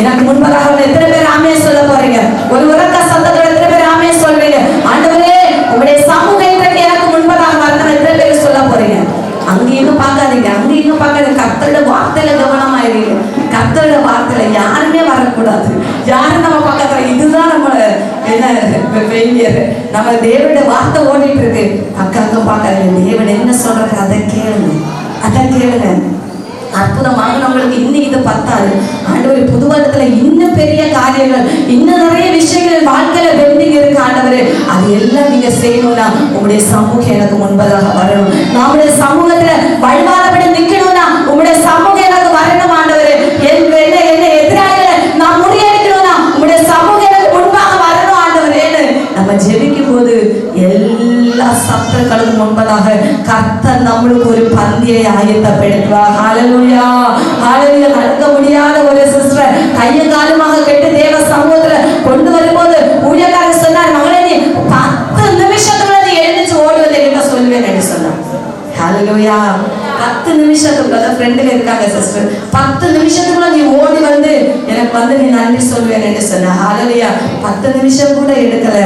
எனக்கு முன்பதாக உள்ள எத்தனை பேர் ஆமே சொல்ல போறீங்க? ஒரு உறக்க சத்தத்தோட எத்தனை பேர் ஆமே சொல்றீங்க ஆண்டவரே உங்களுடைய சமூக இன்றைக்கு எனக்கு முன்பதாக வரணும் எத்தனை பேர் சொல்ல போறீங்க? அங்கேயும் பார்க்காதீங்க அங்கேயும் பார்க்காதீங்க. கத்தோட வார்த்தையில கவனமாயிருங்க. கத்தோட வார்த்தையில யாருமே வரக்கூடாது. யாரும் நம்ம பக்கத்துல இதுதான் நம்மள என்ன ஃபெயிலியர் நம்ம தேவனுடைய வார்த்தை ஓடிட்டு இருக்கு அக்காக்க பார்க்காதீங்க. தேவன் என்ன சொல்றாரு? அதை கேளுங்க. அதை கேளுங்க. அற்புதமாக நம்மளுக்கு இன்னும் இது பத்தாது. எல்லாம் நீங்க செய்யணும்னா உங்களுடைய சமூகம் எனக்கு முன்பதாக வரணும். நம்முடைய சமூகத்துல வழிவாரப்படி நிக்கணும்னா உங்களுடைய சமூகம் எனக்கு வரணும் ஆண்டவர். என் என்ன என்ன எதிராக நான் முறியடிக்கணும்னா உங்களுடைய சமூகம் எனக்கு முன்பாக வரணும் ஆண்டவரேன்னு நம்ம ஜெபிக்கும் போது எல்லா சத்துருக்களுக்கு முன்பதாக கத்த நம்மளுக்கு ஒரு பந்தியை ஆயத்தப்படுத்துவா ஹாலலுயா ஹாலலுயா நடக்க முடியாத ஒரு சிஸ்டர் கையை காலம் இல்லையா? பத்து நிமிஷத்துக்குள்ள ஃப்ரெண்டுல இருக்காங்க சிஸ்டர் பத்து நிமிஷத்துக்குள்ள நீ ஓடி வந்து எனக்கு வந்து நீ நன்றி சொல்வேன் என்று சொன்ன. ஹalleluya பத்து நிமிஷம் கூட எடுக்கல.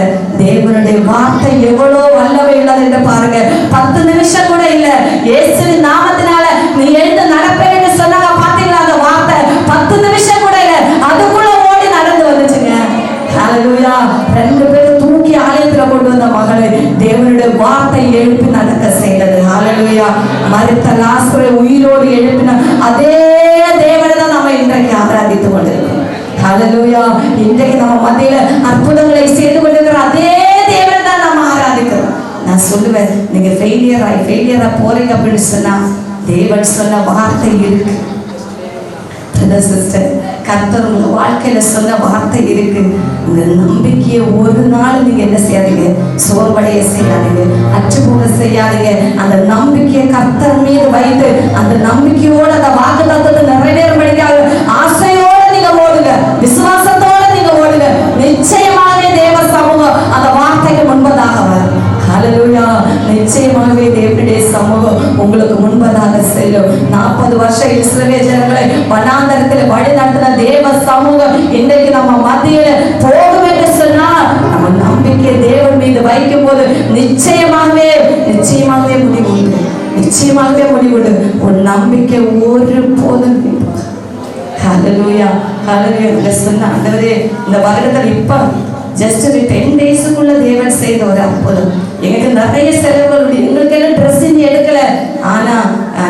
தேவனுடைய வார்த்தை எவ்வளோ வல்லவை உள்ளது என்று பாருங்க. பத்து நிமிஷம் கூட இல்ல. ஏசு நாமத்தினால நீ எழுந்து நடப்பேன் என்று சொன்னாங்க. இன்றைக்கு ஆராதித்துக் கொண்டிருக்கிறோம். ஹalleluya இன்றைக்கு நம்ம மத்தியில அற்புதங்களை செய்து கொண்டிருக்கிற அதே தேவன் தான் நம்ம ஆராதிக்கிறோம். நான் சொல்லுவேன் நீங்க ஃபெயிலியர் ஆகி ஃபெயிலியரா போறீங்க அப்படின்னு சொன்னா தேவன் சொன்ன வார்த்தை இருக்கு. சிஸ்டர் கர்த்தர் உங்க வாழ்க்கையில சொன்ன வார்த்தை இருக்கு. உங்க நம்பிக்கையை ஒரு நாள் நீங்க என்ன செய்யாதீங்க? சோர்வடைய செய்யாதீங்க. அச்சு போக செய்யாதீங்க. அந்த நம்பிக்கையை கர்த்தர் மீது வைத்து அந்த நம்பிக்கையோட அந்த வாக்கு தத்துவத்தை நிறைவேறும்படிக்காக இடத்துல வழி நடத்தின தேவ சமூகம் இன்றைக்கு நம்ம மத்தியில போகும் என்று சொன்னால் நம்ம நம்பிக்கை தேவன் மீது வைக்கும் போது நிச்சயமாகவே நிச்சயமாகவே முடிவு உண்டு நிச்சயமாகவே முடிவு உன் நம்பிக்கை ஒரு போதும் ஹalleluya ஹalleluya சொன்ன ஆண்டவரே இந்த வருடத்தில் இப்ப ஜஸ்ட் ஒரு டென் டேஸுக்குள்ள தேவன் செய்த ஒரு அற்புதம். எங்களுக்கு நிறைய செலவுகள் எங்களுக்கு எல்லாம் ட்ரெஸ்ஸிங் எடுக்கல. ஆனா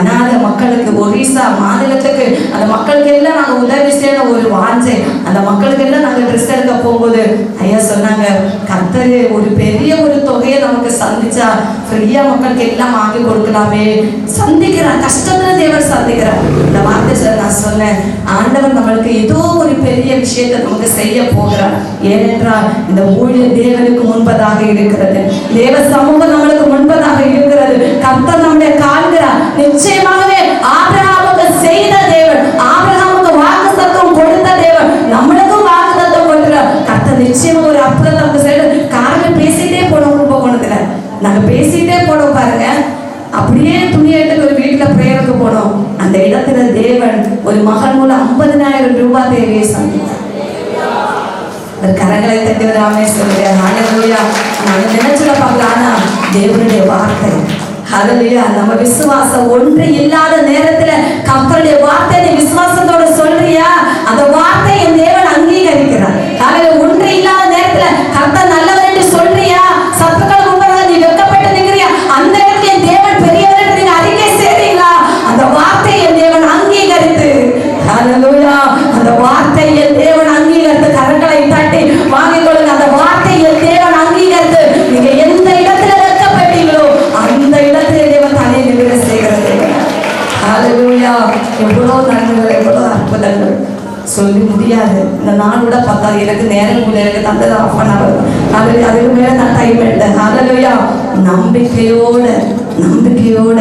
அநாத மக்களுக்கு ஒரிசா மாநிலத்துக்கு அந்த மக்களுக்கு எல்லாம் நாங்க உதவி செய்யணும் ஒரு வாஞ்சை. அந்த மக்களுக்கு எல்லாம் நாங்க ட்ரெஸ் எடுக்க போகும்போது ஐயா சொன்னாங்க கத்தரு ஒரு பெரிய ஒரு சந்திச்சா ஃப்ரீயா மக்களுக்கு எல்லாம் வாங்கி கொடுக்கலாமே. சந்திக்கிறார் கஷ்டத்துல தேவர் சந்திக்கிறார் இந்த வார்த்தை சார் நான் சொன்னேன். ஆண்டவர் நம்மளுக்கு ஏதோ ஒரு பெரிய விஷயத்தை நமக்கு செய்ய போகிறார். ஏனென்றால் இந்த ஊழிய தேவனுக்கு முன்பதாக இருக்கிறது. தேவ சமூகம் நம்மளுக்கு முன்பதாக இருக்கிறது. கர்த்தர் நம்முடைய காண்கிறார் நிச்சயமாகவே ஆபிரகாமுக்கு செய்த மகன் மூலம் ஐம்பதினாயிரம் ரூபாய் தேவையை சந்தித்தார் ஒரு கரங்களை தட்டி வராமே சொல்லுங்க ஹalleluya நாங்க நினைச்சுல பார்க்கலாம் ஆனா தேவனுடைய வார்த்தை. ஹalleluya. நம்ம விசுவாசம் ஒன்று இல்லாத நேரத்துல கர்த்தருடைய வார்த்தை விசுவாசத்தோட சொல்றியா? சொல்லி முடியாது. இந்த நான் கூட பத்தாது. எனக்கு நேரம் கூட எனக்கு தந்தது ஆஃப் அன் அவர் அது அதுக்கு மேலே நான் டைம் எடுத்தேன். ஹalleluya நம்பிக்கையோட நம்பிக்கையோட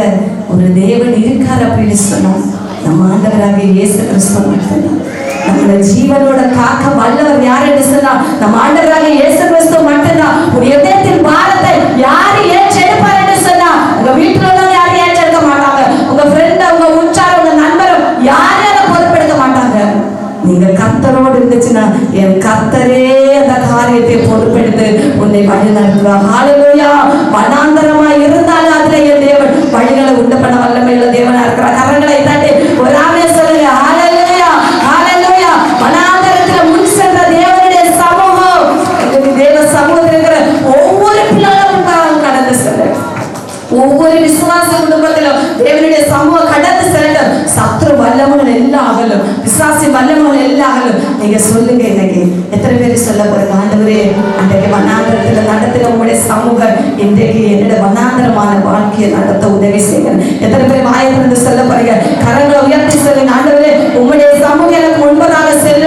ஒரு தேவன் இருக்கார் அப்படின்னு சொன்னோம் நம்ம ஆண்டவராக இயேசு கிறிஸ்து மட்டும்தான் நம்மளோட ஜீவனோட காக்க வல்லவர் யார் என்று சொன்னா நம்ம ஆண்டவராக இயேசு கிறிஸ்து மட்டும்தான் ஒரு இதயத்தின் பாரத்தை நீங்கள் கர்த்தரோடு இருந்துச்சுன்னா என் கர்த்தரே அந்த காரியத்தை பொறுப்பெடுத்து உன்னை வழி நடத்துவார் ஆளுமையா வனாந்தரமா இருந்தாலும் அதுல என் தேவன் வழிகளை உண்டு பண்ண வல்லமையுள்ள தேவனா இருக்கிற கரங்களை நீங்க சொல்லுங்க எனக்கு. எத்தனை பேர் சொல்ல போறது ஆண்டவரே அன்றைக்கு வனாந்திரத்துல நடத்தின உங்களுடைய சமூக இன்றைக்கு என்னோட வனாந்திரமான வாழ்க்கையை நடத்த உதவி செய்யுங்க. எத்தனை பேர் வாயிலிருந்து சொல்ல போறீங்க? கரங்களை உயர்த்தி சொல்லுங்க. ஆண்டவரே உங்களுடைய சமூகம் எனக்கு முன்பதாக செல்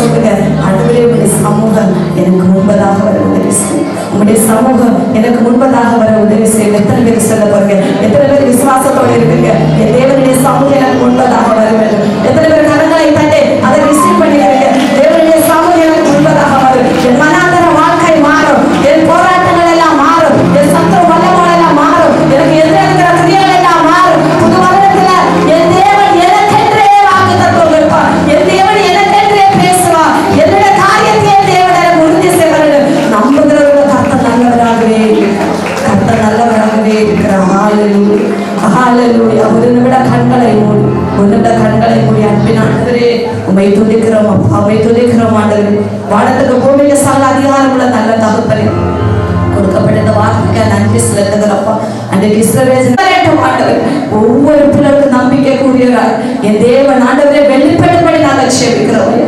சொல்லுங்க அதுவே உடைய சமூகம் எனக்கு முன்பதாக வர உதவி உங்களுடைய சமூகம் எனக்கு முன்பதாக வர உதவி செய்யும். எத்தனை பேர் சொல்ல போறீங்க? எத்தனை பேர் விசுவாசத்தோடு இருக்கீங்க? என் தேவனுடைய சமூகம் எனக்கு முன்பதாக வர வேண்டும். எத்தனை பேர் வானத்துக்கு பூமிக்கு சகல அதிகாரமுள்ள நல்ல தகுப்பனே கொடுக்கப்பட்ட இந்த வார்த்தைக்கு நன்றி செலுத்துகிறப்பா அந்த ஒவ்வொரு பிள்ளைக்கும் நம்பிக்கை கூடியவர் என் தேவன் ஆண்டவரை வெளிப்படும்படி நாங்கள் செவிக்கிறோம்.